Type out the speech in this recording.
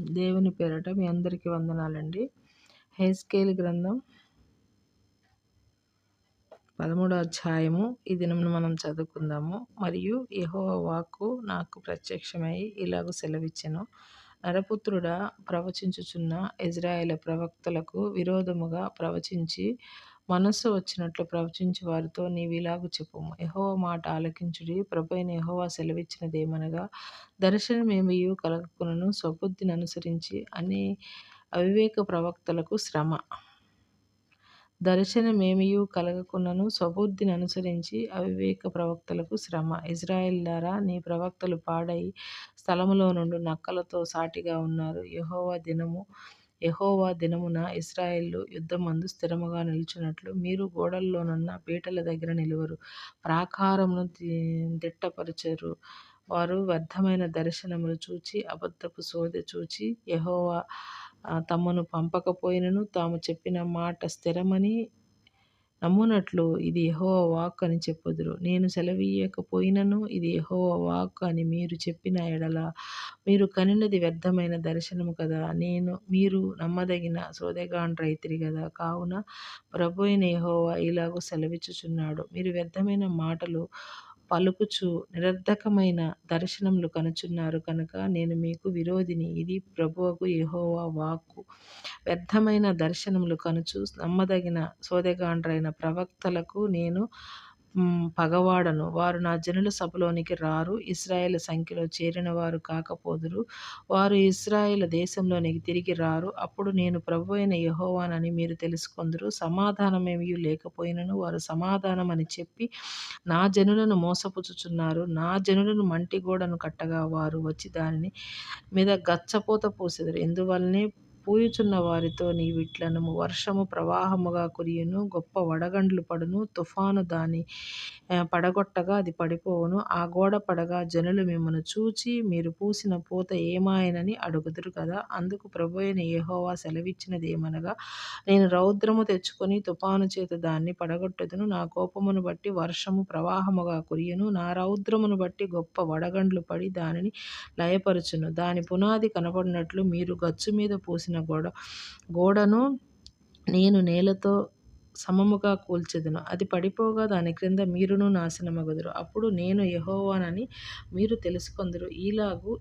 దేవుని పేరట మీ అందరికీ వందనాలండి. హెస్కేల్ గ్రంథం పదమూడో అధ్యాయము. ఈ దినమును మనం చదువుకుందాము. మరియు యహో వాక్కు నాకు ప్రత్యక్షమై ఇలాగ సెలవిచ్చెను. నరపుత్రుడా ప్రవచించుచున్న ఇజ్రాయేల్ ప్రవక్తలకు విరోధముగా ప్రవచించి మనస్సు వచ్చినట్లు ప్రవచించి వారితో నీవిలాగు చెప్పుము. యహోవ మాట ఆలకించుడి. ప్రభైన ఎహోవా యహోవా సెలవిచ్చినదేమనగా దర్శనమేమియు కలగకునను? స్వబుద్ధిని అనుసరించి అనే అవివేక ప్రవక్తలకు శ్రమ. దర్శనమేమియు కలగకున్నను స్వబుద్ధిని అనుసరించి అవివేక ప్రవక్తలకు శ్రమ. ఇజ్రాయిల్లారా నీ ప్రవక్తలు పాడై స్థలములో నుండి నక్కలతో సాటిగా ఉన్నారు. యహోవా దినము యహోవా దినమున ఇస్రాయేళ్ళు యుద్ధమందు స్థిరముగా నిలిచినట్లు మీరు గోడల్లోనున్న పీటల దగ్గర నిలువరు. ప్రాకారమును దిట్టపరచరు. వారు వ్యర్థమైన దర్శనములు చూచి అబద్ధపు సోదె చూచి యహోవా తమను పంపకపోయినను తాము చెప్పిన మాట స్థిరమని నమ్మునట్లు ఇది యహోవ వాక్ అని చెప్పుదురు. నేను సెలవీయకపోయినను ఇది యహోవ వాక్ అని మీరు చెప్పిన ఎడల మీరు కనినది వ్యర్థమైన దర్శనము కదా. నేను మీరు నమ్మదగిన రైతిరి కదా. కావున ప్రభు అయిన యహోవా ఇలాగూ సెలవిచ్చుచున్నాడు. మీరు వ్యర్థమైన మాటలు పలుకుచు నిరర్ధకమైన దర్శనములు కనుచున్నారు కనుక నేను మీకు విరోధిని. ఇది ప్రభువకు యహోవా వాక్కు. వ్యర్థమైన దర్శనములు కనుచు నమ్మదగిన సోదెగాండ్రైన ప్రవక్తలకు నేను పగవాడను. వారు నా జనుల సభలోనికి రారు. ఇస్రాయేల్ సంఖ్యలో చేరిన వారు కాకపోదురు. వారు ఇస్రాయేల్ దేశంలోనికి తిరిగి రారు. అప్పుడు నేను ప్రభు అయిన యహోవానని మీరు తెలుసుకుందరు. సమాధానమేమీ లేకపోయినను వారు సమాధానం అని చెప్పి నా జనులను మోసపుచ్చుచున్నారు. నా జనులను మంటి గోడను కట్టగా వారు వచ్చి దానిని మీద గచ్చపోత పోసెదరు. ఎందువల్లనే పూయుచున్న వారితో నీవిట్లనము వర్షము ప్రవాహముగా కురియును గొప్ప వడగండ్లు పడును తుఫాను దాని పడగొట్టగా అది పడిపోవును. ఆ గోడ పడగా జనులు మిమ్మను చూచి మీరు పూసిన పూత ఏమాయనని అడుగుదురు కదా. అందుకు ప్రభు అయిన యెహోవా సెలవిచ్చినదేమనగా నేను రౌద్రము తెచ్చుకొని తుఫాను చేత దాన్ని పడగొట్టుదును. నా కోపమును బట్టి వర్షము ప్రవాహముగా కురియును. నా రౌద్రమును బట్టి గొప్ప వడగండ్లు పడి దానిని లయపరుచును. దాని పునాది కనపడినట్లు మీరు గచ్చు మీద పూసిన గోడ. గోడను నేను నేలతో సమముగా కూల్చెదను. అది పడిపోగా దాని క్రింద మీరును నాశనమగుదురు. అప్పుడు నేను యెహోవానని మీరు తెలుసుకొందురు. ఈలాగు